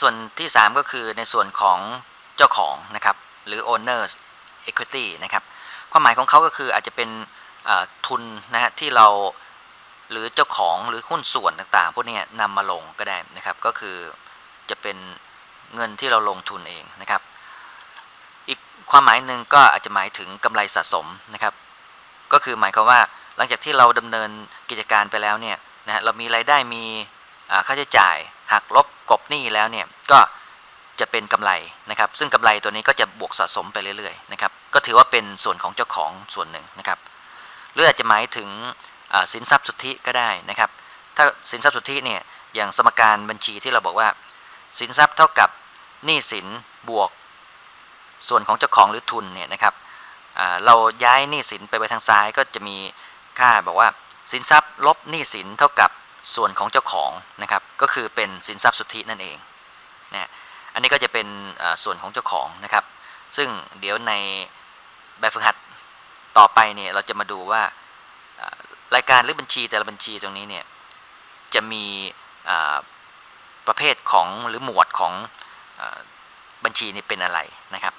ส่วนที่ 3 ก็คือในส่วนของเจ้าของนะครับหรือ owners equity นะครับความหมายของเขาก็คืออาจจะเป็นทุนนะฮะที่เราหรือเจ้าของหรือหุ้นส่วนต่างๆ พวกนี้นำมาลงก็ได้นะครับก็คือจะเป็นเงินที่เราลงทุนเองนะครับ อีกความหมายหนึ่งก็อาจจะหมายถึงกำไรสะสมนะครับ ก็คือหมายความว่าหลังจากที่เราดำเนินกิจการไปแล้วเนี่ยนะฮะเรามีรายได้มี ค่าใช้จ่ายหักลบกบหนี้แล้วเนี่ยก็จะเป็นกำไรนะครับ ซึ่งกำไรตัวนี้ก็จะบวกสะสมไปเรื่อยๆนะครับก็ถือว่าเป็นส่วนของเจ้าของส่วนหนึ่งนะครับหรืออาจจะหมายถึงสินทรัพย์สุทธิก็ได้นะครับ ถ้าสินทรัพย์สุทธิเนี่ยอย่างสมการบัญชีที่เราบอกว่า สินทรัพย์เท่ากับหนี้สินบวกส่วนของเจ้าของหรือทุนเนี่ยนะครับเราย้ายหนี้สินไปไปทางซ้ายก็จะมีค่าบอกว่าสินทรัพย์ลบหนี้สินเท่ากับ ส่วนของเจ้าของนะครับก็คือเป็นสินทรัพย์สุทธินั่นเองนะอันนี้ก็จะเป็นส่วนของเจ้าของนะครับ ซึ่งเดี๋ยวในแบบฝึกหัดต่อไปเนี่ยเราจะมาดูว่ารายการหรือบัญชีแต่ละบัญชีตรงนี้เนี่ยจะมีประเภทของหรือหมวดของบัญชีนี่เป็นอะไรนะครับ